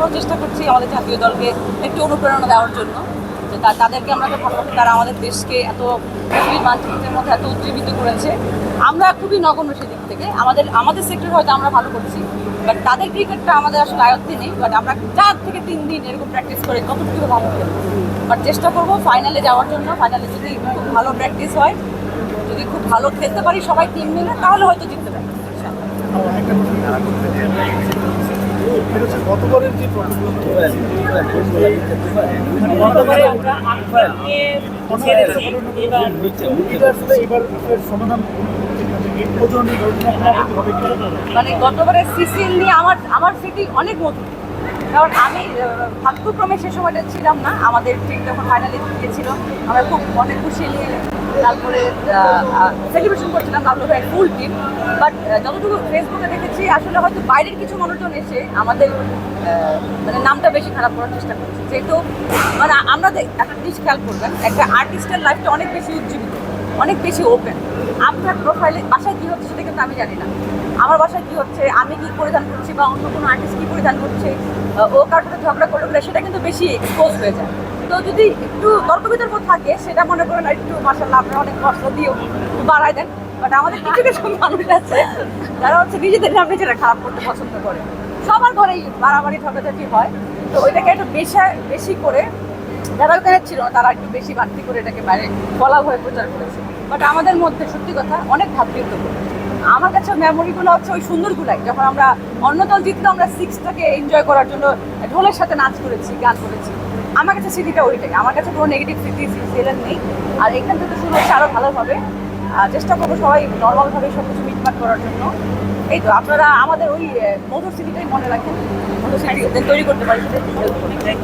তারপরেও চেষ্টা করছি আমাদের জাতীয় দলকে একটু অনুপ্রেরণা দেওয়ার জন্য। যে তাদেরকে আমরা তারা আমাদের দেশকে এত পৃথিবীর মানচিত্রের মধ্যে এত উজ্জীবিত করেছে। আমরা খুবই নগণ্য সেদিক থেকে। আমাদের আমাদের সেক্টর হয়তো আমরা ভালো করছি বাট তাদের ক্রিকেটটা আমাদের আসলে আয়ত্তে নেই। বাট আমরা চার থেকে তিন দিন এরকম প্র্যাকটিস করে কতটুকু ভালো খেলব বাট চেষ্টা করব ফাইনালে যাওয়ার জন্য। ফাইনালে যদি খুব ভালো প্র্যাকটিস হয়, যদি খুব ভালো খেলতে পারি সবাই টিম মিলে, তাহলে হয়তো জিততে পারি গতবারের যে এবার সমাধান মানে গতবারের সিসিল নিয়ে আমার আমার স্মৃতি অনেক মধুর। কারণ আমি ভাগ্যক্রমে সে সময়টা ছিলাম না। আমাদের টিম যখন ফাইনালে গিয়েছিল, আমরা খুব মনে খুশি নিয়ে তারপরে সেলিব্রেশন করছিলাম আমরা ফুল টিম বাট যতটুকু ফেসবুকে দেখেছি, আসলে হয়তো বাইরের কিছু মানুষজন এসে আমাদের মানে নামটা বেশি খারাপ করার চেষ্টা করছে। যেহেতু মানে আমরা একটা জিনিস খেয়াল করবেন, একটা আর্টিস্টের লাইফটা অনেক বেশি উজ্জীবিত, অনেক বেশি ওপেন আপনার প্রোফাইলে বাসায় কী হচ্ছে সেটা কিন্তু আমি জানি না। আমার বাসায় কী হচ্ছে? আমি কী পরিধান করছি বা অন্য কোনো আর্টিস্ট কী পরিধান করছে? ও কার সাথে ঝগড়া করল কিনা সেটা কিন্তু বেশি এক্সপোজ হয়ে যায়। তো যদি একটু তর্ক বিতর্ক থাকে সেটা মনে করেন একটু মাসাল্লাহ আপনারা অনেক কষ্ট দিয়েও বাড়ায় দেন। বাট আমাদের কিছু কিছু মানুষ আছে যারা হচ্ছে নিজেদের নাম নিজেরা খারাপ করতে পছন্দ করে। সবার ঘরেই বাড়াবাড়ি ঝগড়াঝাটি হয়। তো ওইটাকে একটু বেশি বেশি করে যারা ওখানে ছিল তারা একটু বেশি বাড়তি করে এটাকে বাইরে বলা হয়ে প্রচার করেছে। বাট আমাদের মধ্যে সত্যি কথা অনেক ভাবৃত্ব আমার কাছে মেমোরিগুলো হচ্ছে ওই সুন্দরগুলাই যখন আমরা অন্য দল জিতলে, আমরা সিক্সটাকে এনজয় করার জন্য ঢোলের সাথে নাচ করেছি, গান করেছি। আমার কাছে স্মৃতিটা ওইটাই, আমার কাছে কোনো নেগেটিভ স্মৃতি সিরিয়াল নেই। আর এখান থেকে শুরু হচ্ছে আরও ভালোভাবে। চেষ্টা করব সবাই নর্মালভাবে সব কিছু মিটমাট করার জন্য। এই তো, আপনারা আমাদের ওই মধুর স্মৃতিটাই মনে রাখেন। মধুর স্মৃতি তৈরি করতে পারি, সেটাই